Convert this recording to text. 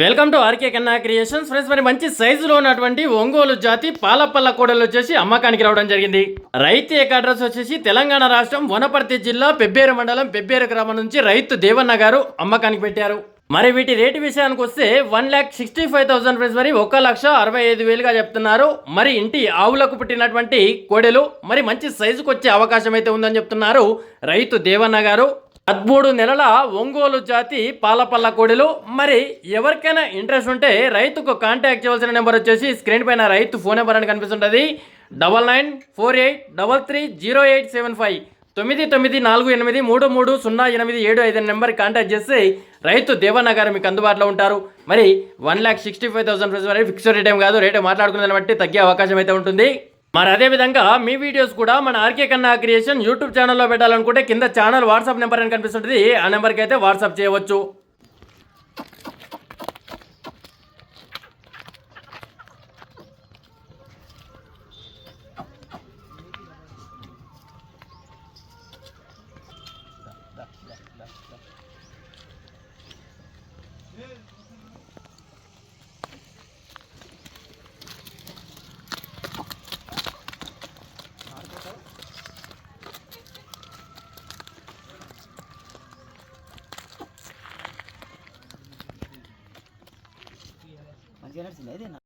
Welcome to RK Kanna creations. Friends మరి మంచి సైజులో ఉన్నటువంటి ఒంగోలు జాతి పాలపల్ల కోడలు వచ్చేసి అమ్మకానికి రావడం జరిగింది. రైతు యొక్క అడ్రస్ వచ్చేసి తెలంగాణ రాష్ట్రం వనపర్తి జిల్లా పెబ్బేరు మండలం పెబ్బేరు గ్రామం నుంచి రైతు దేవన్న గారు అమ్మకానికి పెట్టారు. మరి వీటి రేటు విషయానికి వస్తే one lakh sixty five thousand friends మరి ఒక లక్ష అరవై ఐదు వేలుగా చెప్తున్నారు. మరి ఇంటి ఆవులకు పుట్టినటువంటి కోడెలు మరి మంచి సైజుకు వచ్చే అవకాశం అయితే ఉందని చెప్తున్నారు రైతు దేవన్న గారు. పదమూడు నెలల ఒంగోలు జాతి పాలపల్ల కోడెలు. మరి ఎవరికైనా ఇంట్రెస్ట్ ఉంటే రైతుకు కాంటాక్ట్ చేయవలసిన నెంబర్ వచ్చేసి స్క్రీన్ పైన రైతు ఫోన్ నెంబర్ అని కనిపిస్తుంటుంది. Double nine four eight double three zero eight seven five. తొమ్మిది తొమ్మిది నాలుగు ఎనిమిది మూడు మూడు సున్నా ఎనిమిది ఏడు ఐదు నెంబర్ కాంటాక్ట్ చేస్తే రైతు దేవన్న గారు మీకు అందుబాటులో ఉంటారు. మరి one lakh sixty five thousand rupees వరకు ఫిక్స్డ్ రేట్ ఏం కాదు రేటు మాట్లాడుకున్న దాన్ని బట్టి తగ్గే అవకాశం అయితే ఉంటుంది. మరి అదే విధంగా మీ వీడియోస్ కూడా మన ఆర్కే కన్నా క్రియేషన్ యూట్యూబ్ ఛానల్లో పెట్టాలనుకుంటే కింద ఛానల్ వాట్సాప్ నెంబర్ అని కనిపిస్తుంటుంది. ఆ నెంబర్కి అయితే వాట్సాప్ చేయవచ్చు. మంచిగా నడిచింది అదేనా